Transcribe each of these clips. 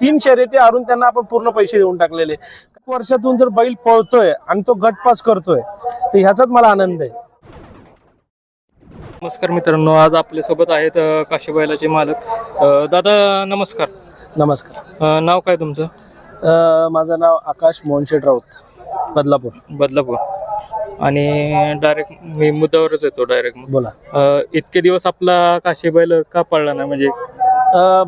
तीन शर्यती हारून त्यांना आपण पूर्ण पैसे देऊन टाकलेले. वर्षातून जर बैल पळतोय आणि तो गटपास करतोय तर ह्याचाच मला आनंद आहे. नमस्कार मित्रांनो आज आपल्यासोबत आहेत अ, काशीबाईलाचे मालक. अ, दादा नमस्कार. नमस्कार. अ, नाव काय तुमचं? अं, माझं नाव आकाश मोहनशेठ राऊत बदलापूर. बदलापूर. आणि डायरेक्ट मी मुद्द्यावरच येतो डायरेक्ट बोला. इतके दिवस आपला काशीबाईल का पडला नाही? म्हणजे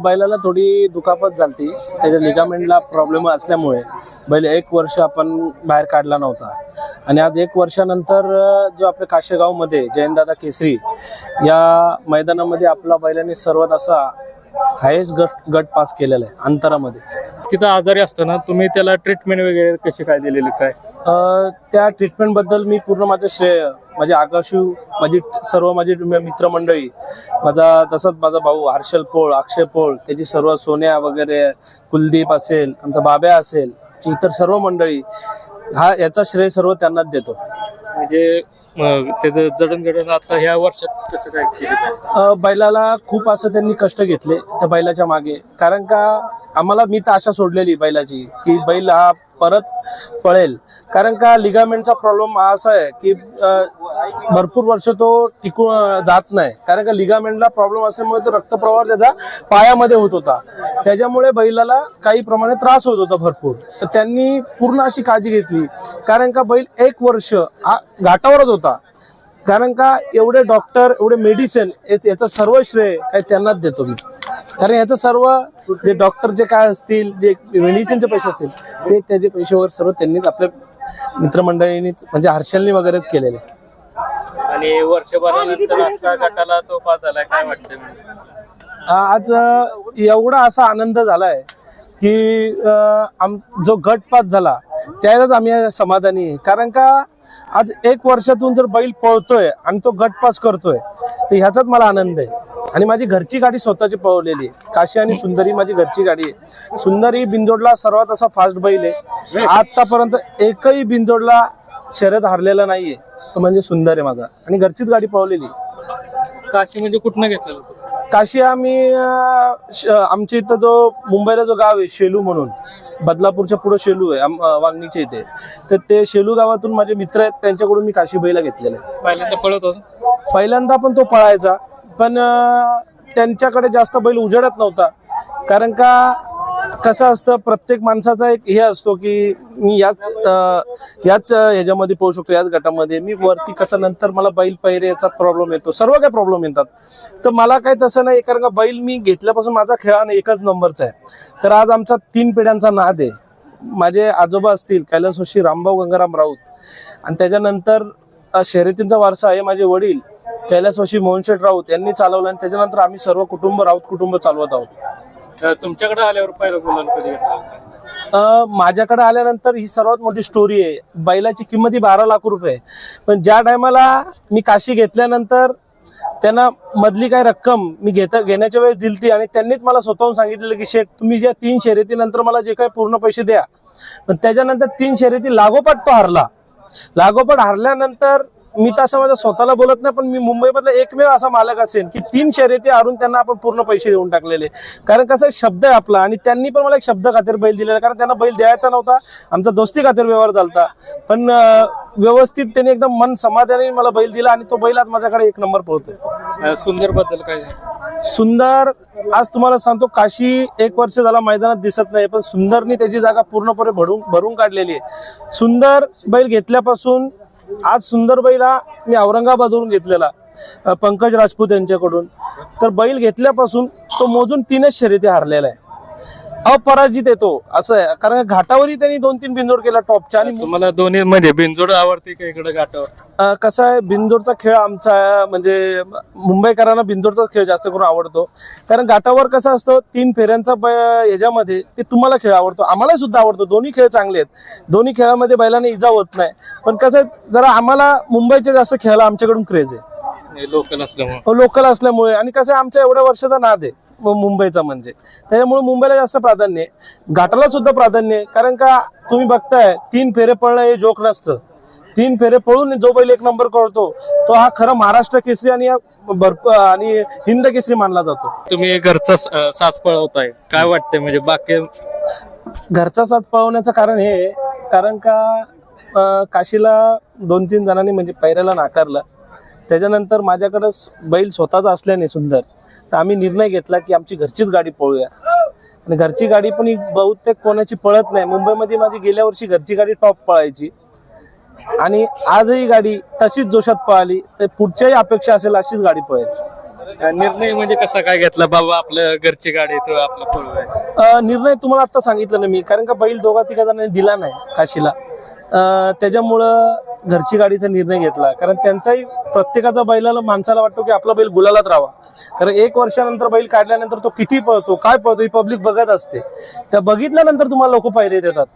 बैलाला थोडी दुखापत झाली त्याच्या लिगामेंटला प्रॉब्लेम असल्यामुळे बैल एक वर्ष आपण बाहेर काढला नव्हता. आणि आज एक वर्षानंतर जो आपल्या काशेगावमध्ये जयंतदादा केसरी या मैदानामध्ये आपला बैलाने सर्वात असा हायेस्ट गट गट पास केलेला आहे अंतरामध्ये. तिथं आजारी असताना तुम्ही त्याला ट्रीटमेंट वगैरे कशी काय दिलेली काय? अ, त्या ट्रीटमेंटबद्दल मी पूर्ण माझं श्रेय माझे आकाशू माझी सर्व माझी मित्रमंडळी माझा तसंच माझा भाऊ हर्षल पोळ अक्षय पोळ त्याची सर्व सोन्या वगैरे कुलदीप असेल आमचा बाब्या असेल इतर सर्व मंडळी हा याचा श्रेय सर्व त्यांनाच देतो. म्हणजे त्याचं जडणघडण आता ह्या वर्षात कसं काय केलं बैलाला खूप असं त्यांनी कष्ट घेतले त्या बैलाच्या मागे. कारण का आम्हाला मी तर आशा सोडलेली बैलाची की बैल हा परत पळेल. कारण का लिगामेंटचा प्रॉब्लेम असा आहे की भरपूर वर्ष तो टिकून जात नाही. कारण का लिगामेंटला प्रॉब्लेम असल्यामुळे तो रक्तप्रवाह त्याचा पायामध्ये होत होता. त्याच्यामुळे बैलाला काही प्रमाणे त्रास होत होता भरपूर. तर त्यांनी पूर्ण अशी काळजी घेतली. कारण का बैल एक वर्ष घाटावरच होता. कारण का एवढे डॉक्टर एवढे मेडिसिन याचं सर्व श्रेय काय त्यांनाच देतो मी. कारण याचं सर्व जे डॉक्टर जे काय असतील जे मेडिसिनचे पैसे असतील ते त्याचे पैसे वगैरे सर्व त्यांनीच आपल्या मित्रमंडळींनी म्हणजे हर्षलनी वगैरेच केलेले. आणि वर्षभरानंतर गटाला तो पास झालाय काय म्हणजे? आज एवढा असा आनंद झालाय की आम जो गट पास झाला त्यालाच आम्ही समाधानी आहे. कारण का आज एक वर्षातून जर बैल पळतोय आणि तो गट पास करतोय तर ह्याचाच मला आनंद आहे. आणि माझी घरची गाडी स्वतःची पळवलेली आहे. काशी आणि सुंदरी माझी घरची गाडी आहे. सुंदरी बिंदोडला सर्वात असा फास्ट बैल आहे. आतापर्यंत एकही बिंदोडला शर्यत हारलेला नाहीये. तो म्हणजे सुंदर आहे माझा. आणि घरचीच गाडी पळवलेली. काशी म्हणजे कुठनं घेतलं काशी आम्ही अं, श- आमच्या इथं जो मुंबईला जो गाव आहे शेलू म्हणून बदलापूरच्या पुढे शेलू आहे आम- अं, वांगणीच्या इथे. तर ते शेलू गावातून माझे मित्र आहेत त्यांच्याकडून मी काशी बैला घेतलेलं आहे. पहिल्यांदा पळत होतो? पहिल्यांदा पण तो पळायचा पण अं, त्यांच्याकडे जास्त बैल उजेडत नव्हता. कारण का कसं असतं प्रत्येक माणसाचा एक हे असतो की मी याच याच ह्याच्यामध्ये पोहू शकतो याच गटामध्ये. मी वरती कसं नंतर मला बैल पैरेचा प्रॉब्लेम येतो सर्व काही प्रॉब्लेम येतात. तर मला काय तसं नाही कारण का बैल मी घेतल्यापासून माझा खेळ एकच नंबरचा आहे. तर आज आमचा तीन पिढ्यांचा नाद आहे. माझे आजोबा असतील कैलासोशी रामभाऊ गंगाराम राऊत. आणि त्याच्यानंतर शर्यतींचा वारसा आहे माझे वडील कैलासवाशी मोहनशेठ राऊत यांनी चालवलं आणि त्याच्यानंतर आम्ही सर्व कुटुंब राऊत कुटुंब चालवत आहोत. अ, तुमच्याकडे आल्यावर पहिलं गुलाल कधी घेतला माझ्याकडे आल्यानंतर ही सर्वात मोठी स्टोरी आहे. बैलाची किंमत ही बारा लाख रुपये आहे. पण ज्या टायमाला मी काशी घेतल्यानंतर त्यांना मधली काही रक्कम मी घेता घेण्याच्या वेळेस दिलती आणि त्यांनीच मला स्वतःहून सांगितलेलं की शेठ तुम्ही ज्या तीन शर्यतीनंतर मला जे काही पूर्ण पैसे द्या. पण त्याच्यानंतर तीन शर्यती लागोपाठ तो हरला. लागोपाठ हरल्यानंतर मी तसं माझ्या स्वतःला बोलत नाही पण मी मुंबईमधला एकमेव असा मालक असेल की तीन शर्यती हारून त्यांना आपण पूर्ण पैसे देऊन टाकलेले. कारण कसं शब्द आहे आपला आणि त्यांनी पण मला एक शब्द खातीर बैल दिलेला कारण त्यांना बैल द्यायचा नव्हता आमचा दोस्ती खातीर व्यवहार झालता. पण व्यवस्थित त्यांनी एकदम मन समाधानी मला बैल दिला आणि तो बैल आज माझ्याकडे एक नंबर पोहतोय अ, सुंदरबद्दल काय? सुंदर आज तुम्हाला सांगतो काशी एक वर्ष झाला मैदानात दिसत नाही पण सुंदरनी त्याची जागा पूर्णपणे भरून भरून काढलेली आहे. सुंदर बैल घेतल्यापासून आज सुंदर मी औरंगाबादवरून घेतलेला पंकज राजपूत यांच्याकडून. तर बैल घेतल्यापासून तो मोजून तीनच शर्यती हारलेला आहे. अपराजित येतो असं आहे. कारण घाटावरही त्यांनी दोन तीन बिंदोड केला टॉपच्या आणि तुम्हाला दोन्ही मध्ये बिनजोड आवडते का इकडे घाटावर? अ, कसं आहे बिंदोडचा खेळ आमचा म्हणजे मुंबईकरांना बिंदोडचा खेळ जास्त करून आवडतो. कारण घाटावर कसं असतं तीन फेऱ्यांचा ब- ह्याच्यामध्ये ते तुम्हाला खेळ आवडतो आम्हाला सुद्धा आवडतो. दोन्ही खेळ चांगले आहेत. दोन्ही खेळामध्ये बैलांना इजा होत नाही. पण कसं आहे जरा आम्हाला मुंबईचे जास्त खेळायला आमच्याकडून क्रेज आहे. लोकल असल्यामुळे. लोकल असल्यामुळे. आणि कसं आहे, आमच्या एवढ्या वर्षाचा नाद आहे. मुंबईचा म्हणजे. त्याच्यामुळे मुंबईला जास्त प्राधान्य आहे. घाटाला सुद्धा प्राधान्य आहे. कारण का तुम्ही बघताय तीन फेरे पळणं हे जोक नसतं. तीन फेरे पळून जो बैल एक नंबर करतो तो हा खरा महाराष्ट्र केसरी आणि भरपूर आणि हिंद केसरी मानला जातो. तुम्ही घरचा स- अं, सास पळवताय. काय वाटतंय म्हणजे बाकी घरचा साथ पळवण्याचं कारण हे आहे, कारण का अं, काशीला दोन तीन जणांनी म्हणजे पैऱ्याला नाकारलं. त्याच्यानंतर माझ्याकडं स- बैल स्वतःचा असल्याने सुंदर. तर आम्ही निर्णय घेतला की आमची घरचीच गाडी पळूया. आणि घरची गाडी पण ही बहुतेक कोणाची पळत नाही. मुंबईमध्ये माझी गेल्या वर्षी घरची गाडी टॉप पळायची. आणि आजही गाडी तशीच जोशात पळाली तर पुढच्याही अपेक्षा असेल अशीच गाडी पळेल. निर्णय म्हणजे कसा काय घेतला? बाबा आपल्या घरची गाडी तो आपला अ, निर्णय तुम्हाला आता सांगितलं ना मी कारण का बैल दोघा तिघा जणांनी दिला नाही काशीला. अ, त्याच्यामुळं घरची गाडीचा निर्णय घेतला. कारण त्यांचाही प्रत्येकाचा बैलाला माणसाला वाटतो की आपला बैल गुलालात राहावा. कारण एक वर्षानंतर बैल काढल्यानंतर तो किती पळतो काय पळतो ही पब्लिक बघत असते. त्या बघितल्यानंतर तुम्हाला लोक पायरे देतात.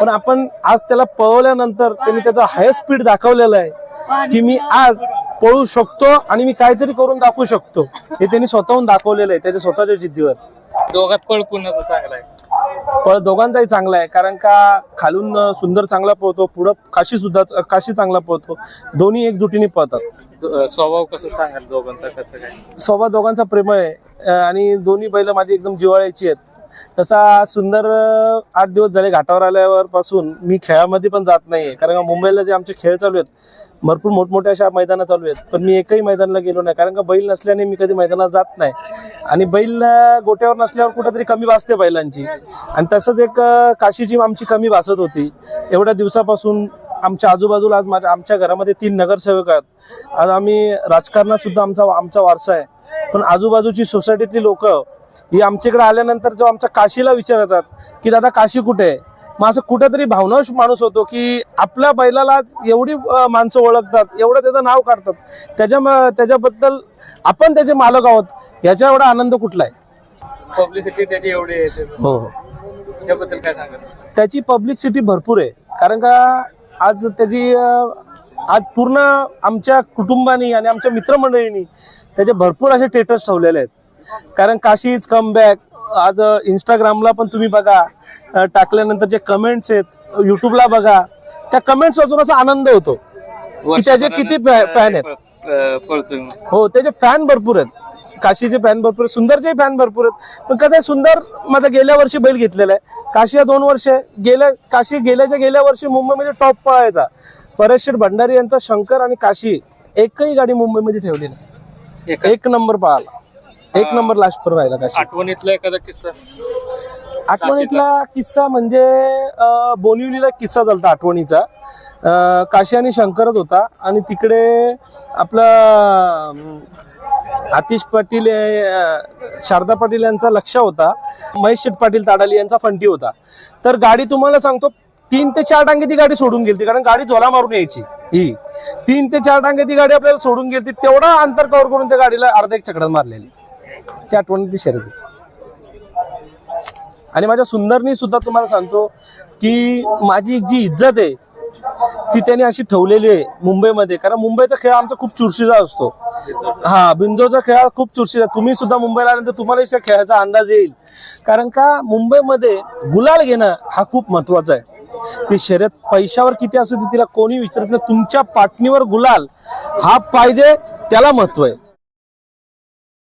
पण आपण आज त्याला पळवल्यानंतर त्यांनी त्याचा हाय स्पीड दाखवलेला आहे की मी आज पळू शकतो आणि मी काहीतरी करून दाखवू शकतो. हे त्यांनी स्वतःहून दाखवलेलं आहे त्याच्या स्वतःच्या जिद्दीवर. दोघात पळ कुणाचा चांगला आहे? पळ दोघांचाही चांगला आहे. कारण का खालून सुंदर चांगला पळतो पुढं काशी सुद्धा काशी चांगला पळतो. दोन्ही एकजुटीने पळतात. स्वभाव कसं सांगाल दोघांचा? कसं काय? स्वभाव दोघांचा प्रेमळ आहे. आणि दोन्ही बैल माझी एकदम जिवाळ्याची आहेत. तसा सुंदर आठ दिवस झाले घाटावर आल्यावर पासून मी खेळामध्ये पण जात नाहीये. कारण का मुंबईला जे आमचे खेळ चालू आहेत भरपूर मोठमोठ्या अशा मैदानं चालू आहेत. पण मी एकही मैदानाला गेलो नाही. कारण का बैल नसल्याने मी कधी मैदानात जात नाही. आणि बैल गोट्यावर नसल्यावर कुठेतरी कमी भासते बैलांची. आणि तसंच एक काशीची आमची कमी भासत होती. एवढ्या दिवसापासून आमच्या आजूबाजूला आज माझ्या आमच्या घरामध्ये तीन नगरसेवक आहेत. आज आम्ही राजकारणात सुद्धा आमचा आमचा वारसा आहे. पण आजूबाजूची सोसायटीतली लोक ही आमच्याकडे आल्यानंतर जेव्हा आमच्या काशीला विचारतात की दादा काशी कुठे आहे? मग असं कुठेतरी भावनाश माणूस होतो की आपल्या बैलाला एवढी माणसं ओळखतात एवढं त्याचं नाव काढतात. त्याच्या त्याच्याबद्दल आपण त्याचे मालक आहोत याच्या एवढा आनंद कुठला आहे? पब्लिसिटी त्याची एवढी हो हो. त्याबद्दल काय सांगाल? त्याची पब्लिसिटी भरपूर आहे. कारण का आज त्याची आज पूर्ण आमच्या कुटुंबानी आणि आमच्या मित्रमंडळींनी त्याचे भरपूर असे स्टेटस ठेवलेले आहेत. कारण काशीज कमबॅक आज इंस्टाग्रामला पण तुम्ही बघा टाकल्यानंतर जे कमेंट्स आहेत युट्यूबला बघा त्या कमेंट्स वाचून असा आनंद होतो की त्याचे किती फॅन आहेत. हो त्याचे फॅन भरपूर आहेत. काशीचे फॅन भरपूर आहेत सुंदरचे फॅन भरपूर आहेत. पण कसं आहे सुंदर माझा गेल्या वर्षी बैल घेतलेला आहे. काशी या दोन वर्ष गेल्या काशी गेल्याच्या गेल्या वर्षी मुंबईमध्ये टॉप पळायचा. परेशेठ भंडारी यांचा शंकर आणि काशी एकही गाडी मुंबईमध्ये ठेवली नाही. एका एक नंबर पळाला. एक नंबर लास्ट पर राहिला काशी आठवणीतला एखादा किस्सा? आठवणीतला किस्सा म्हणजे बोनिवलीला किस्सा झाला आठवणीचा. काशी आणि शंकरच होता आणि तिकडे आपला आतिश पाटील शारदा पाटील यांचा लक्ष होता. महेश शेठ पाटील ताडाली यांचा फंटी होता. तर गाडी तुम्हाला सांगतो तीन ते चार टांगे ती गाडी सोडून गेली कारण गाडी झोला मारून यायची ही. तीन ते चार टांगे ती गाडी आपल्याला सोडून गेली तेवढा अंतर कव्हर करून त्या गाडीला अर्धा एक चकड्यात मारलेली. त्या आठवणीत ती आणि माझ्या सुंदरनी सुद्धा तुम्हाला सांगतो की माझी जी इज्जत आहे ती त्यांनी अशी ठेवलेली आहे मुंबईमध्ये. कारण मुंबईचा खेळ आमचा खूप चुरशीचा असतो. हा बिंजोचा खेळ हा खूप चुरशीचा. तुम्ही सुद्धा मुंबईला आल्यानंतर तुम्हाला त्या खेळाचा अंदाज येईल. कारण का मुंबईमध्ये गुलाल घेणं हा खूप महत्त्वाचा आहे. ती शर्यत पैशावर किती असू दे तिला कोणी विचारत नाही. तुमच्या पाटणीवर गुलाल हा पाहिजे त्याला महत्त्व आहे.